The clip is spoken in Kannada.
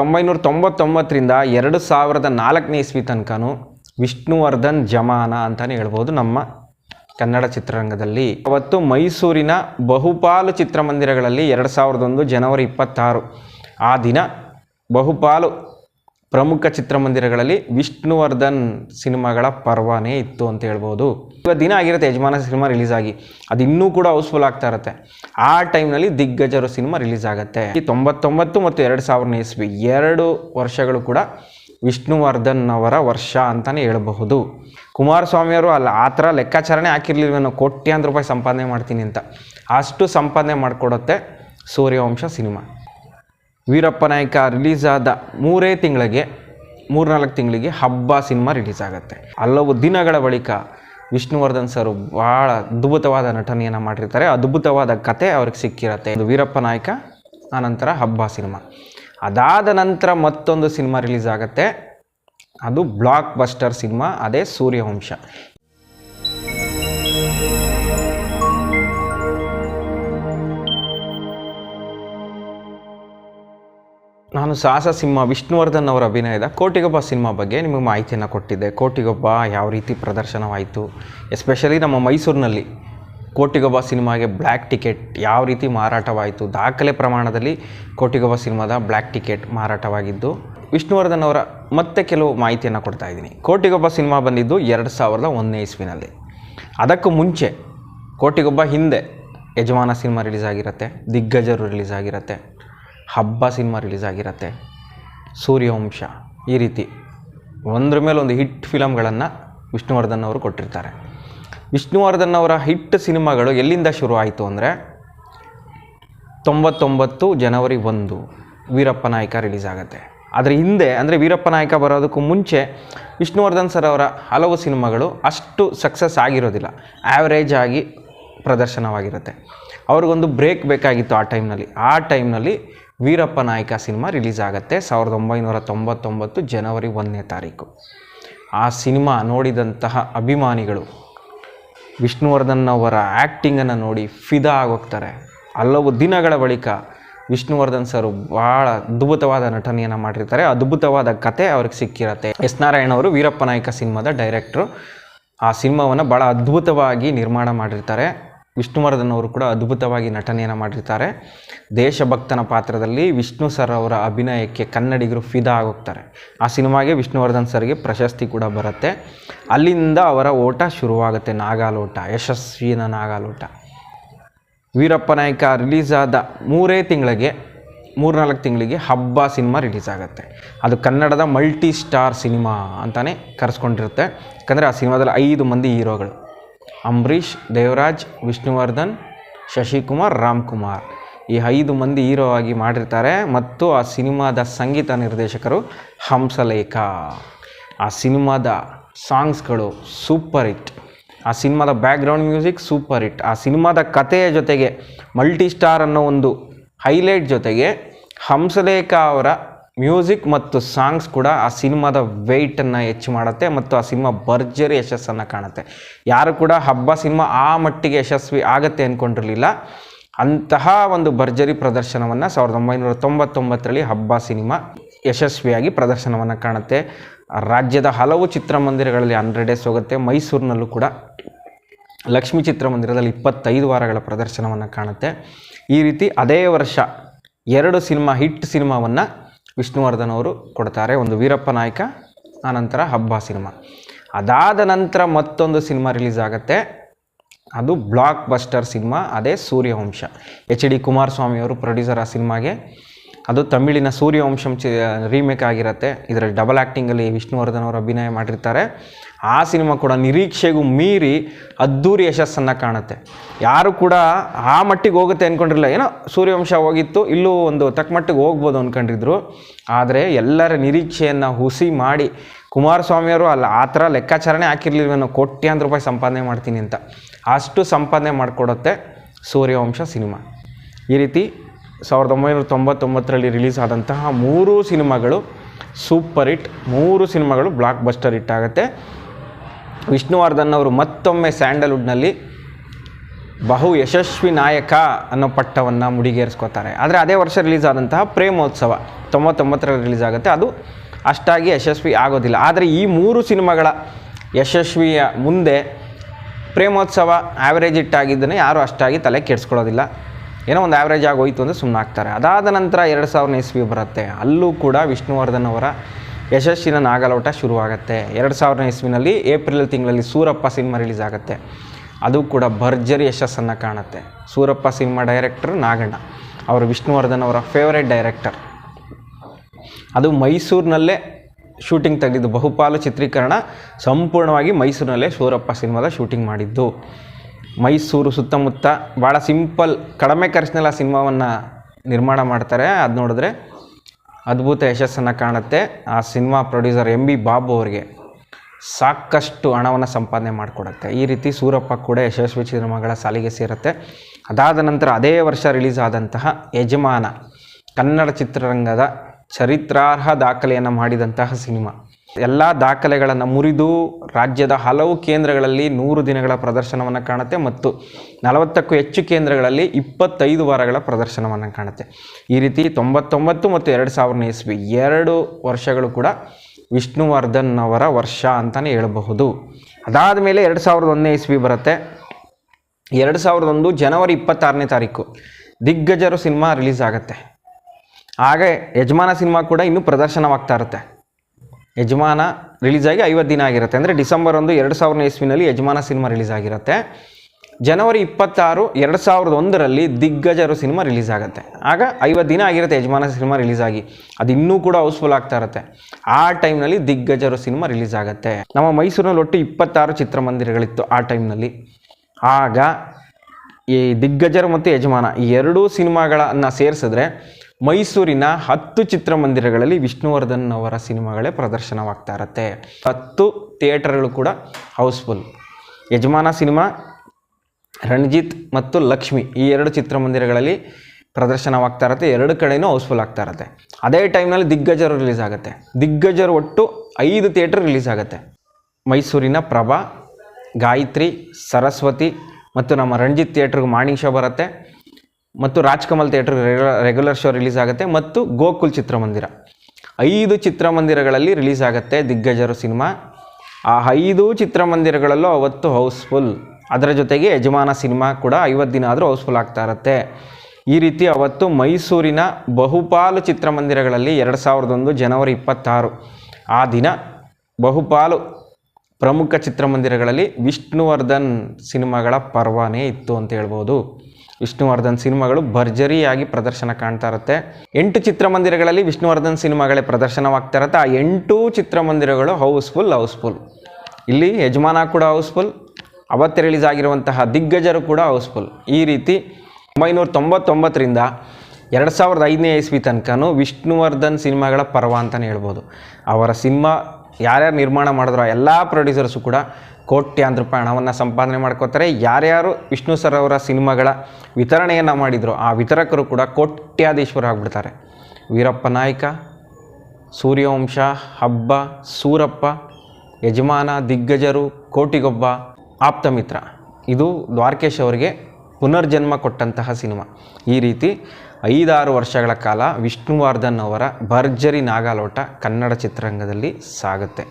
ಒಂಬೈನೂರ ತೊಂಬತ್ತೊಂಬತ್ತರಿಂದ ಎರಡು ಸಾವಿರದ ನಾಲ್ಕನೇ ಇಸ್ವಿ ತನಕನೂ ವಿಷ್ಣುವರ್ಧನ್ ಜಮಾನ ಅಂತಲೇ ಹೇಳ್ಬೋದು ನಮ್ಮ ಕನ್ನಡ ಚಿತ್ರರಂಗದಲ್ಲಿ. ಅವತ್ತು ಮೈಸೂರಿನ ಬಹುಪಾಲು ಚಿತ್ರಮಂದಿರಗಳಲ್ಲಿ ಎರಡು ಸಾವಿರದ ಒಂದು ಜನವರಿ ಇಪ್ಪತ್ತಾರು ಆ ದಿನ ಬಹುಪಾಲು ಪ್ರಮುಖ ಚಿತ್ರಮಂದಿರಗಳಲ್ಲಿ ವಿಷ್ಣುವರ್ಧನ್ ಸಿನಿಮಾಗಳ ಪರ್ವನೇ ಇತ್ತು ಅಂತ ಹೇಳ್ಬೋದು. ಇವತ್ತು ದಿನ ಆಗಿರುತ್ತೆ ಯಜಮಾನ ಸಿನಿಮಾ ರಿಲೀಸ್ ಆಗಿ. ಅದು ಇನ್ನೂ ಕೂಡ ಹೌಸ್ಫುಲ್ ಆಗ್ತಾ ಇರುತ್ತೆ. ಆ ಟೈಮ್ನಲ್ಲಿ ದಿಗ್ಗಜರು ಸಿನಿಮಾ ರಿಲೀಸ್ ಆಗುತ್ತೆ. ಈ ತೊಂಬತ್ತೊಂಬತ್ತು ಮತ್ತು ಎರಡು ಸಾವಿರನೇ ಇಸ್ವಿ ಎರಡು ವರ್ಷಗಳು ಕೂಡ ವಿಷ್ಣುವರ್ಧನ್ ಅವರ ವರ್ಷ ಅಂತಲೇ ಹೇಳಬಹುದು. ಕುಮಾರಸ್ವಾಮಿಯವರು ಅಲ್ಲ, ಆ ಥರ ಲೆಕ್ಕಾಚಾರನೇ ಹಾಕಿರ್ಲಿಲ್ವೇನೋ ಕೋಟ್ಯಾಂತರ ರೂಪಾಯಿ ಸಂಪಾದನೆ ಮಾಡ್ತೀನಿ ಅಂತ. ಅಷ್ಟು ಸಂಪಾದನೆ ಮಾಡಿಕೊಡುತ್ತೆ ಸೂರ್ಯವಂಶ ಸಿನಿಮಾ. ವೀರಪ್ಪ ನಾಯಕ ರಿಲೀಸ್ ಆದ ಮೂರೇ ತಿಂಗಳಿಗೆ, ಮೂರ್ನಾಲ್ಕು ತಿಂಗಳಿಗೆ ಹಬ್ಬ ಸಿನಿಮಾ ರಿಲೀಸ್ ಆಗುತ್ತೆ ಹಲವು ದಿನಗಳ ಬಳಿಕ ವಿಷ್ಣುವರ್ಧನ್ ಸರ್ ಭಾಳ ಅದ್ಭುತವಾದ ನಟನೆಯನ್ನು ಮಾಡಿರ್ತಾರೆ. ಅದ್ಭುತವಾದ ಕತೆ ಅವ್ರಿಗೆ ಸಿಕ್ಕಿರತ್ತೆ. ಇದು ವೀರಪ್ಪ ನಾಯಕ, ಆನಂತರ ಹಬ್ಬ ಸಿನಿಮಾ. ಅದಾದ ನಂತರ ಮತ್ತೊಂದು ಸಿನಿಮಾ ರಿಲೀಸ್ ಆಗುತ್ತೆ ಅದು ಬ್ಲಾಕ್ ಬಸ್ಟರ್ ಸಿನಿಮಾ, ಅದೇ ಸೂರ್ಯವಂಶ. ಸಾಹಸ ಸಿಂಹ ವಿಷ್ಣುವರ್ಧನ್ ಅವರ ಅಭಿನಯದ ಕೋಟಿಗೊಬ್ಬ ಸಿನಿಮಾ ಬಗ್ಗೆ ನಿಮಗೆ ಮಾಹಿತಿಯನ್ನು ಕೊಟ್ಟಿದ್ದೆ. ಕೋಟಿಗೊಬ್ಬ ಯಾವ ರೀತಿ ಪ್ರದರ್ಶನವಾಯಿತು? ಎಸ್ಪೆಷಲಿ ನಮ್ಮ ಮೈಸೂರಿನಲ್ಲಿ ಕೋಟಿಗೊಬ್ಬ ಸಿನಿಮಾಗೆ ಬ್ಲ್ಯಾಕ್ ಟಿಕೆಟ್ ಯಾವ ರೀತಿ ಮಾರಾಟವಾಯಿತು? ದಾಖಲೆ ಪ್ರಮಾಣದಲ್ಲಿ ಕೋಟಿಗೊಬ್ಬ ಸಿನಿಮಾದ ಬ್ಲ್ಯಾಕ್ ಟಿಕೆಟ್ ಮಾರಾಟವಾಗಿದ್ದು, ವಿಷ್ಣುವರ್ಧನ್ ಅವರ ಮತ್ತೆ ಕೆಲವು ಮಾಹಿತಿಯನ್ನು ಕೊಡ್ತಾ ಇದ್ದೀನಿ. ಕೋಟಿಗೊಬ್ಬ ಸಿನಿಮಾ ಬಂದಿದ್ದು ಎರಡು ಸಾವಿರದ ಒಂದನೇ ಇಸ್ವಿನಲ್ಲಿ. ಅದಕ್ಕೂ ಮುಂಚೆ ಕೋಟಿಗೊಬ್ಬ ಹಿಂದೆ ಯಜಮಾನ ಸಿನಿಮಾ ರಿಲೀಸ್ ಆಗಿರುತ್ತೆ, ದಿಗ್ಗಜರು ರಿಲೀಸ್ ಆಗಿರುತ್ತೆ. ಹಬ್ಬ ಸಿನಿಮಾ ರಿಲೀಸ್ ಆಗಿರುತ್ತೆ ಸೂರ್ಯವಂಶ. ಈ ರೀತಿ ಒಂದ್ರ ಮೇಲೆ ಒಂದು ಹಿಟ್ ಫಿಲಮ್ಗಳನ್ನು ವಿಷ್ಣುವರ್ಧನ್ ಅವರು ಕೊಟ್ಟಿರ್ತಾರೆ. ವಿಷ್ಣುವರ್ಧನ್ ಅವರ ಹಿಟ್ ಸಿನಿಮಾಗಳು ಎಲ್ಲಿಂದ ಶುರು ಆಯಿತು ಅಂದರೆ ತೊಂಬತ್ತೊಂಬತ್ತು ಜನವರಿ ಒಂದು ವೀರಪ್ಪ ನಾಯಕ ರಿಲೀಸ್ ಆಗುತ್ತೆ. ಅದರ ಹಿಂದೆ ಅಂದರೆ ವೀರಪ್ಪ ನಾಯಕ ಬರೋದಕ್ಕೂ ಮುಂಚೆ ವಿಷ್ಣುವರ್ಧನ್ ಸರ್ ಅವರ ಹಲವು ಸಿನಿಮಾಗಳು ಅಷ್ಟು ಸಕ್ಸಸ್ ಆಗಿರೋದಿಲ್ಲ. ಆ್ಯಾವ್ರೇಜ್ ಆಗಿ ಪ್ರದರ್ಶನವಾಗಿರುತ್ತೆ. ಅವ್ರಿಗೊಂದು ಬ್ರೇಕ್ ಬೇಕಾಗಿತ್ತು ಆ ಟೈಮ್ನಲ್ಲಿ. ಆ ಟೈಮ್ನಲ್ಲಿ ವೀರಪ್ಪ ನಾಯಕ ಸಿನಿಮಾ ರಿಲೀಸ್ ಆಗುತ್ತೆ ಸಾವಿರದ ಒಂಬೈನೂರ ತೊಂಬತ್ತೊಂಬತ್ತು ಜನವರಿ ಒಂದನೇ ತಾರೀಕು. ಆ ಸಿನಿಮಾ ನೋಡಿದಂತಹ ಅಭಿಮಾನಿಗಳು ವಿಷ್ಣುವರ್ಧನ್ ಅವರ ಆ್ಯಕ್ಟಿಂಗನ್ನು ನೋಡಿ ಫಿದಾ ಆಗೋಗ್ತಾರೆ. ಹಲವು ದಿನಗಳ ಬಳಿಕ ವಿಷ್ಣುವರ್ಧನ್ ಸರ್ ಭಾಳ ಅದ್ಭುತವಾದ ನಟನೆಯನ್ನು ಮಾಡಿರ್ತಾರೆ. ಅದ್ಭುತವಾದ ಕತೆ ಅವ್ರಿಗೆ ಸಿಕ್ಕಿರತ್ತೆ. ಎಸ್ ನಾರಾಯಣ ಅವರು ವೀರಪ್ಪ ನಾಯಕ ಸಿನಿಮಾದ ಡೈರೆಕ್ಟ್ರು ಆ ಸಿನಿಮಾವನ್ನು ಭಾಳ ಅದ್ಭುತವಾಗಿ ನಿರ್ಮಾಣ ಮಾಡಿರ್ತಾರೆ. ವಿಷ್ಣುವರ್ಧನ್ ಅವರು ಕೂಡ ಅದ್ಭುತವಾಗಿ ನಟನೆಯನ್ನು ಮಾಡಿರ್ತಾರೆ. ದೇಶಭಕ್ತನ ಪಾತ್ರದಲ್ಲಿ ವಿಷ್ಣು ಸರ್ ಅವರ ಅಭಿನಯಕ್ಕೆ ಕನ್ನಡಿಗರು ಫಿದಾ ಆಗೋಗ್ತಾರೆ. ಆ ಸಿನಿಮಾಗೆ ವಿಷ್ಣುವರ್ಧನ್ ಸರ್ಗೆ ಪ್ರಶಸ್ತಿ ಕೂಡ ಬರುತ್ತೆ. ಅಲ್ಲಿಂದ ಅವರ ಓಟ ಶುರುವಾಗುತ್ತೆ ನಾಗಾಲೋಟ, ಯಶಸ್ವಿನ ನಾಗಾಲೋಟ. ವೀರಪ್ಪ ನಾಯಕ ರಿಲೀಸ್ ಆದ ಮೂರೇ ತಿಂಗಳಿಗೆ, ಮೂರ್ನಾಲ್ಕು ತಿಂಗಳಿಗೆ ಹಬ್ಬ ಸಿನಿಮಾ ರಿಲೀಸ್ ಆಗುತ್ತೆ. ಅದು ಕನ್ನಡದ ಮಲ್ಟಿ ಸ್ಟಾರ್ ಸಿನಿಮಾ ಅಂತಲೇ ಕರೆಸ್ಕೊಂಡಿರುತ್ತೆ. ಯಾಕಂದರೆ ಆ ಸಿನಿಮಾದಲ್ಲಿ ಐದು ಮಂದಿ ಹೀರೋಗಳು. ಅಂಬರೀಷ್, ದೇವರಾಜ್, ವಿಷ್ಣುವರ್ಧನ್, ಶಶಿಕುಮಾರ್, ರಾಮ್ಕುಮಾರ್. ಈ ಐದು ಮಂದಿ ಹೀರೋ ಆಗಿ ಮಾಡಿರ್ತಾರೆ ಮತ್ತು ಆ ಸಿನಿಮಾದ ಸಂಗೀತ ನಿರ್ದೇಶಕರು ಹಂಸಲೇಖ. ಆ ಸಿನಿಮಾದ ಸಾಂಗ್ಸ್ಗಳು ಸೂಪರ್ ಹಿಟ್. ಆ ಸಿನಿಮಾದ ಬ್ಯಾಕ್ಗ್ರೌಂಡ್ ಮ್ಯೂಸಿಕ್ ಸೂಪರ್ ಹಿಟ್. ಆ ಸಿನಿಮಾದ ಕಥೆಯ ಜೊತೆಗೆ ಮಲ್ಟಿ ಸ್ಟಾರ್ ಅನ್ನೋ ಒಂದು ಹೈಲೈಟ್ ಜೊತೆಗೆ ಹಂಸಲೇಖ ಅವರ ಮ್ಯೂಸಿಕ್ ಮತ್ತು ಸಾಂಗ್ಸ್ ಕೂಡ ಆ ಸಿನಿಮಾದ ವೆಯ್ಟನ್ನು ಹೆಚ್ಚು ಮಾಡುತ್ತೆ ಮತ್ತು ಆ ಸಿನಿಮಾ ಭರ್ಜರಿ ಯಶಸ್ಸನ್ನು ಕಾಣುತ್ತೆ. ಯಾರು ಕೂಡ ಹಬ್ಬ ಸಿನಿಮಾ ಆ ಮಟ್ಟಿಗೆ ಯಶಸ್ವಿ ಆಗುತ್ತೆ ಅಂದ್ಕೊಂಡಿರಲಿಲ್ಲ ಅಂತಹ ಒಂದು ಭರ್ಜರಿ ಪ್ರದರ್ಶನವನ್ನು ಸಾವಿರದ ಒಂಬೈನೂರ ತೊಂಬತ್ತೊಂಬತ್ತರಲ್ಲಿ ಹಬ್ಬ ಸಿನಿಮಾ ಯಶಸ್ವಿಯಾಗಿ ಪ್ರದರ್ಶನವನ್ನು ಕಾಣುತ್ತೆ. ರಾಜ್ಯದ ಹಲವು ಚಿತ್ರಮಂದಿರಗಳಲ್ಲಿ ಹಂಡ್ರೆಡ್ ಡೇಸ್ ಹೋಗುತ್ತೆ ಮೈಸೂರಿನಲ್ಲೂ ಕೂಡ ಲಕ್ಷ್ಮೀ ಚಿತ್ರಮಂದಿರದಲ್ಲಿ ಇಪ್ಪತ್ತೈದು ವಾರಗಳ ಪ್ರದರ್ಶನವನ್ನು ಕಾಣುತ್ತೆ. ಈ ರೀತಿ ಅದೇ ವರ್ಷ ಎರಡು ಸಿನಿಮಾ ಹಿಟ್ ಸಿನಿಮಾವನ್ನು ವಿಷ್ಣುವರ್ಧನ್ ಅವರು ಕೊಡ್ತಾರೆ, ಒಂದು ವೀರಪ್ಪ ನಾಯಕ, ಆನಂತರ ಹಬ್ಬ ಸಿನಿಮಾ. ಅದಾದ ನಂತರ ಮತ್ತೊಂದು ಸಿನಿಮಾ ರಿಲೀಸ್ ಆಗುತ್ತೆ. ಅದು ಬ್ಲಾಕ್ ಬಸ್ಟರ್ ಸಿನಿಮಾ, ಅದೇ ಸೂರ್ಯವಂಶ. ಎಚ್ ಡಿ ಕುಮಾರಸ್ವಾಮಿ ಅವರು ಪ್ರೊಡ್ಯೂಸರ್ ಆ ಸಿನಿಮಾಗೆ. ಅದು ತಮಿಳಿನ ಸೂರ್ಯವಂಶಂ ಚಿ ರೀಮೇಕ್ ಆಗಿರುತ್ತೆ. ಇದರಲ್ಲಿ ಡಬಲ್ ಆ್ಯಕ್ಟಿಂಗಲ್ಲಿ ವಿಷ್ಣುವರ್ಧನ್ ಅವರು ಅಭಿನಯ ಮಾಡಿರ್ತಾರೆ. ಆ ಸಿನಿಮಾ ಕೂಡ ನಿರೀಕ್ಷೆಗೂ ಮೀರಿ ಅದ್ಧೂರಿ ಯಶಸ್ಸನ್ನು ಕಾಣುತ್ತೆ. ಯಾರು ಕೂಡ ಆ ಮಟ್ಟಿಗೆ ಹೋಗುತ್ತೆ ಅಂದ್ಕೊಂಡಿರಲಿಲ್ಲ ಏನೋ ಸೂರ್ಯವಂಶ ಹೋಗಿತ್ತು, ಇಲ್ಲೂ ಒಂದು ತಕ್ಕ ಮಟ್ಟಿಗೆ ಹೋಗ್ಬೋದು ಅಂದ್ಕೊಂಡಿದ್ರು ಆದರೆ ಎಲ್ಲರ ನಿರೀಕ್ಷೆಯನ್ನು ಹುಸಿ ಮಾಡಿ ಕುಮಾರಸ್ವಾಮಿಯವರು ಅಲ್ಲ, ಆ ಥರ ಲೆಕ್ಕಾಚಾರನೇ ಹಾಕಿರ್ಲಿಲ್ವೇನೋ ಕೋಟ್ಯಾಂತರ ರೂಪಾಯಿ ಸಂಪಾದನೆ ಮಾಡ್ತೀನಿ ಅಂತ. ಅಷ್ಟು ಸಂಪಾದನೆ ಮಾಡಿಕೊಡುತ್ತೆ ಸೂರ್ಯವಂಶ ಸಿನಿಮಾ. ಈ ರೀತಿ ಸಾವಿರದ ಒಂಬೈನೂರ ತೊಂಬತ್ತೊಂಬತ್ತರಲ್ಲಿ ರಿಲೀಸ್ ಆದಂತಹ ಮೂರು ಸಿನಿಮಾಗಳು ಸೂಪರ್ ಹಿಟ್, ಮೂರು ಸಿನಿಮಾಗಳು ಬ್ಲಾಕ್ ಬಸ್ಟರ್ ಹಿಟ್ ಆಗುತ್ತೆ. ವಿಷ್ಣುವರ್ಧನ್ ಅವರು ಮತ್ತೊಮ್ಮೆ ಸ್ಯಾಂಡಲ್ವುಡ್ನಲ್ಲಿ ಬಹು ಯಶಸ್ವಿ ನಾಯಕ ಅನ್ನೋ ಪಟ್ಟವನ್ನು ಮುಡಿಗೇರಿಸ್ಕೋತಾರೆ. ಆದರೆ ಅದೇ ವರ್ಷ ರಿಲೀಸ್ ಆದಂತಹ ಪ್ರೇಮೋತ್ಸವ ತೊಂಬತ್ತೊಂಬತ್ತರಲ್ಲಿ ರಿಲೀಸ್ ಆಗುತ್ತೆ ಅದು ಅಷ್ಟಾಗಿ ಯಶಸ್ವಿ ಆಗೋದಿಲ್ಲ. ಆದರೆ ಈ ಮೂರು ಸಿನಿಮಾಗಳ ಯಶಸ್ವಿಯ ಮುಂದೆ ಪ್ರೇಮೋತ್ಸವ ಆ್ಯಾವರೇಜ್ ಇಟ್ಟಾಗಿದ್ದನ್ನು ಯಾರೂ ಅಷ್ಟಾಗಿ ತಲೆ ಕೆಡಿಸ್ಕೊಳ್ಳೋದಿಲ್ಲ. ಏನೋ ಒಂದು ಆ್ಯಾವ್ರೇಜ್ ಆಗೋಯಿತು ಅಂದರೆ ಸುಮ್ಮನೆ ಆಗ್ತಾರೆ ಅದಾದ ನಂತರ ಎರಡು ಸಾವಿರನೇ ಇಸ್ವಿ ಬರುತ್ತೆ. ಅಲ್ಲೂ ಕೂಡ ವಿಷ್ಣುವರ್ಧನ್ ಅವರ ಯಶಸ್ಸಿನ ನಾಗಲೋಟ ಶುರುವಾಗುತ್ತೆ. ಎರಡು ಸಾವಿರನೇ ಇಸ್ವಿನಲ್ಲಿ ಏಪ್ರಿಲ್ ತಿಂಗಳಲ್ಲಿ ಸೂರಪ್ಪ ಸಿನಿಮಾ ರಿಲೀಸ್ ಆಗುತ್ತೆ. ಅದು ಕೂಡ ಭರ್ಜರಿ ಯಶಸ್ಸನ್ನು ಕಾಣುತ್ತೆ. ಸೂರಪ್ಪ ಸಿನಿಮಾ ಡೈರೆಕ್ಟರ್ ನಾಗಣ್ಣ ಅವರು, ವಿಷ್ಣುವರ್ಧನ್ ಅವರ ಫೇವ್ರೇಟ್ ಡೈರೆಕ್ಟರ್ ಅದು ಮೈಸೂರಿನಲ್ಲೇ ಶೂಟಿಂಗ್ ತೆಗೆದಿದ್ದು ಬಹುಪಾಲು ಚಿತ್ರೀಕರಣ ಸಂಪೂರ್ಣವಾಗಿ ಮೈಸೂರಿನಲ್ಲೇ ಸೂರಪ್ಪ ಸಿನಿಮಾದ ಶೂಟಿಂಗ್ ಮಾಡಿದ್ದು. ಮೈಸೂರು ಸುತ್ತಮುತ್ತ ಭಾಳ ಸಿಂಪಲ್, ಕಡಿಮೆ ಖರ್ಚಿನಲ್ಲಿ ಸಿನಿಮಾವನ್ನು ನಿರ್ಮಾಣ ಮಾಡ್ತಾರೆ. ಅದು ನೋಡಿದ್ರೆ ಅದ್ಭುತ ಯಶಸ್ಸನ್ನು ಕಾಣುತ್ತೆ ಆ cinema producer M B Babu ಅವರಿಗೆ. ಸಾಕಷ್ಟು ಹಣವನ್ನು ಸಂಪಾದನೆ ಮಾಡಿಕೊಡುತ್ತೆ. ಈ ರೀತಿ ಸೂರಪ್ಪ ಕೂಡ ಯಶಸ್ವಿ ಸಿನಿಮಾಗಳ ಸಾಲಿಗೆ ಸೇರುತ್ತೆ. ಅದಾದ ನಂತರ ಅದೇ ವರ್ಷ ರಿಲೀಸ್ ಆದಂತಹ ಯಜಮಾನ ಕನ್ನಡ ಚಿತ್ರರಂಗದ ಚರಿತ್ರಾರ್ಹ ದಾಖಲೆಯನ್ನು ಮಾಡಿದಂತಹ ಸಿನಿಮಾ. ಎಲ್ಲ ದಾಖಲೆಗಳನ್ನು ಮುರಿದು ರಾಜ್ಯದ ಹಲವು ಕೇಂದ್ರಗಳಲ್ಲಿ ನೂರು ದಿನಗಳ ಪ್ರದರ್ಶನವನ್ನು ಕಾಣುತ್ತೆ ಮತ್ತು ನಲವತ್ತಕ್ಕೂ ಹೆಚ್ಚು ಕೇಂದ್ರಗಳಲ್ಲಿ ಇಪ್ಪತ್ತೈದು ವಾರಗಳ ಪ್ರದರ್ಶನವನ್ನು ಕಾಣುತ್ತೆ. ಈ ರೀತಿ ತೊಂಬತ್ತೊಂಬತ್ತು ಮತ್ತು ಎರಡು ಸಾವಿರನೇ ಇಸ್ವಿ ಎರಡು ವರ್ಷಗಳು ಕೂಡ ವಿಷ್ಣುವರ್ಧನ್ ಅವರ ವರ್ಷ ಅಂತಲೇ ಹೇಳಬಹುದು. ಅದಾದ ಮೇಲೆ ಎರಡು ಸಾವಿರದ ಒಂದನೇ ಇಸ್ವಿ ಬರುತ್ತೆ. ಎರಡು ಸಾವಿರದ ಒಂದು ಜನವರಿ ಇಪ್ಪತ್ತಾರನೇ ತಾರೀಕು ದಿಗ್ಗಜರು ಸಿನಿಮಾ ರಿಲೀಸ್ ಆಗುತ್ತೆ. ಹಾಗೆ ಯಜಮಾನ ಸಿನಿಮಾ ಕೂಡ ಇನ್ನೂ ಪ್ರದರ್ಶನವಾಗ್ತಾ ಇರುತ್ತೆ. ಯಜಮಾನ ರಿಲೀಸ್ ಆಗಿ ಐವತ್ತು ದಿನ ಆಗಿರುತ್ತೆ. ಅಂದರೆ ಡಿಸೆಂಬರ್ ಒಂದು ಎರಡು ಸಾವಿರದ ಇಸ್ವಿನಲ್ಲಿ ಯಜಮಾನ ಸಿನಿಮಾ ರಿಲೀಸ್ ಆಗಿರುತ್ತೆ. ಜನವರಿ ಇಪ್ಪತ್ತಾರು ಎರಡು ಸಾವಿರದ ಒಂದರಲ್ಲಿ ದಿಗ್ಗಜರು ಸಿನಿಮಾ ರಿಲೀಸ್ ಆಗುತ್ತೆ. ಆಗ ಐವತ್ತು ದಿನ ಆಗಿರುತ್ತೆ ಯಜಮಾನ ಸಿನಿಮಾ ರಿಲೀಸ್ ಆಗಿ. ಅದು ಇನ್ನೂ ಕೂಡ ಹೌಸ್ಫುಲ್ ಆಗ್ತಾ ಇರುತ್ತೆ. ಆ ಟೈಮ್ನಲ್ಲಿ ದಿಗ್ಗಜರು ಸಿನಿಮಾ ರಿಲೀಸ್ ಆಗುತ್ತೆ. ನಮ್ಮ ಮೈಸೂರಿನಲ್ಲಿ ಒಟ್ಟು ಇಪ್ಪತ್ತಾರು ಚಿತ್ರಮಂದಿರಗಳಿತ್ತು ಆ ಟೈಮ್ನಲ್ಲಿ. ಆಗ ಈ ದಿಗ್ಗಜರು ಮತ್ತು ಯಜಮಾನ ಈ ಎರಡೂ ಸಿನಿಮಾಗಳನ್ನು ಸೇರಿಸಿದ್ರೆ ಮೈಸೂರಿನ ಹತ್ತು ಚಿತ್ರಮಂದಿರಗಳಲ್ಲಿ ವಿಷ್ಣುವರ್ಧನ್ ಅವರ ಸಿನಿಮಾಗಳೇ ಪ್ರದರ್ಶನವಾಗ್ತಾ ಇರುತ್ತೆ. ಹತ್ತು ಥಿಯೇಟರ್ಗಳು ಕೂಡ ಹೌಸ್ಫುಲ್. ಯಜಮಾನ ಸಿನಿಮಾ, ರಣಜಿತ್ ಮತ್ತು ಲಕ್ಷ್ಮಿ ಈ ಎರಡು ಚಿತ್ರಮಂದಿರಗಳಲ್ಲಿ ಪ್ರದರ್ಶನವಾಗ್ತಾ ಇರುತ್ತೆ. ಎರಡು ಕಡೆಯೂ ಹೌಸ್ಫುಲ್ ಆಗ್ತಾ ಇರುತ್ತೆ. ಅದೇ ಟೈಮ್ನಲ್ಲಿ ದಿಗ್ಗಜರು ರಿಲೀಸ್ ಆಗುತ್ತೆ. ದಿಗ್ಗಜರು ಒಟ್ಟು ಐದು ಥಿಯೇಟರ್ ರಿಲೀಸ್ ಆಗುತ್ತೆ. ಮೈಸೂರಿನ ಪ್ರಭಾ, ಗಾಯತ್ರಿ, ಸರಸ್ವತಿ ಮತ್ತು ನಮ್ಮ ರಣಜಿತ್ ಥಿಯೇಟ್ರಿಗೆ ಮಾರ್ನಿಂಗ್ ಶೋ ಬರುತ್ತೆ. ಮತ್ತು Rajkamal theatre regular show release ಆಗುತ್ತೆ ಮತ್ತು ಗೋಕುಲ್ ಚಿತ್ರಮಂದಿರ. ಐದು ಚಿತ್ರಮಂದಿರಗಳಲ್ಲಿ ರಿಲೀಸ್ ಆಗುತ್ತೆ ದಿಗ್ಗಜರು ಸಿನಿಮಾ. ಆ ಐದು ಚಿತ್ರಮಂದಿರಗಳಲ್ಲೂ ಅವತ್ತು ಹೌಸ್ಫುಲ್. ಅದರ ಜೊತೆಗೆ ಯಜಮಾನ ಸಿನಿಮಾ ಕೂಡ ಐವತ್ತು ದಿನ ಆದರೂ ಹೌಸ್ಫುಲ್ ಆಗ್ತಾ ಇರುತ್ತೆ. ಈ ರೀತಿ ಅವತ್ತು ಮೈಸೂರಿನ ಬಹುಪಾಲು ಚಿತ್ರಮಂದಿರಗಳಲ್ಲಿ ಎರಡು ಸಾವಿರದ ಒಂದು ಜನವರಿ ಇಪ್ಪತ್ತಾರು. ಆ ದಿನ ಬಹುಪಾಲು ಪ್ರಮುಖ ಚಿತ್ರಮಂದಿರಗಳಲ್ಲಿ ವಿಷ್ಣುವರ್ಧನ್ ಸಿನಿಮಾಗಳ ಪರ್ವಾನೇ ಇತ್ತು ಅಂತ ಹೇಳ್ಬೋದು. ವಿಷ್ಣುವರ್ಧನ್ ಸಿನಿಮಾಗಳು ಭರ್ಜರಿಯಾಗಿ ಪ್ರದರ್ಶನ ಕಾಣ್ತಾ ಇರುತ್ತೆ. ಎಂಟು ಚಿತ್ರಮಂದಿರಗಳಲ್ಲಿ ವಿಷ್ಣುವರ್ಧನ್ ಸಿನಿಮಾಗಳೇ ಪ್ರದರ್ಶನವಾಗ್ತಾ ಇರುತ್ತೆ. ಆ ಎಂಟು ಚಿತ್ರಮಂದಿರಗಳು ಹೌಸ್ಫುಲ್ ಹೌಸ್ಫುಲ್. ಇಲ್ಲಿ ಯಜಮಾನ ಕೂಡ ಹೌಸ್ಫುಲ್, ಅವತ್ತು ರಿಲೀಸ್ ಆಗಿರುವಂತಹ ದಿಗ್ಗಜರು ಕೂಡ ಹೌಸ್ಫುಲ್. ಈ ರೀತಿ ಒಂಬೈನೂರ ತೊಂಬತ್ತೊಂಬತ್ತರಿಂದ ಎರಡು ಸಾವಿರದ ಐದನೇ ಇಸ್ವಿ ತನಕನೂ ವಿಷ್ಣುವರ್ಧನ್ ಸಿನಿಮಾಗಳ ಪರ್ವ ಅಂತಲೇ ಹೇಳ್ಬೋದು. ಅವರ ಸಿನಿಮಾ ಯಾರ್ಯಾರು ನಿರ್ಮಾಣ ಮಾಡಿದ್ರು ಎಲ್ಲ ಪ್ರೊಡ್ಯೂಸರ್ಸು ಕೂಡ ಕೋಟ್ಯಾಂತರ ರೂಪಾಯಿ ಹಣವನ್ನು ಸಂಪಾದನೆ ಮಾಡ್ಕೋತಾರೆ. ಯಾರ್ಯಾರು ವಿಷ್ಣು ಸರ್ ಅವರ ಸಿನಿಮಾಗಳ ವಿತರಣೆಯನ್ನು ಮಾಡಿದ್ರು ಆ ವಿತರಕರು ಕೂಡ ಕೋಟ್ಯಾಧೀಶ್ವರ ಆಗ್ಬಿಡ್ತಾರೆ. ವೀರಪ್ಪ ನಾಯ್ಕ, ಸೂರ್ಯವಂಶ, ಹಬ್ಬ, ಸೂರಪ್ಪ, ಯಜಮಾನ, ದಿಗ್ಗಜರು, ಕೋಟಿಗೊಬ್ಬ ಆಪ್ತಮಿತ್ರ ಇದು ದ್ವಾರಕೇಶ್ ಅವರಿಗೆ ಪುನರ್ಜನ್ಮ ಕೊಟ್ಟಂತಹ ಸಿನಿಮಾ. ಈ ರೀತಿ ಐದಾರು ವರ್ಷಗಳ ಕಾಲ ವಿಷ್ಣುವರ್ಧನ್ ಅವರ ಭರ್ಜರಿ ನಾಗಾಲೋಟ ಕನ್ನಡ ಚಿತ್ರರಂಗದಲ್ಲಿ ಸಾಗುತ್ತೆ.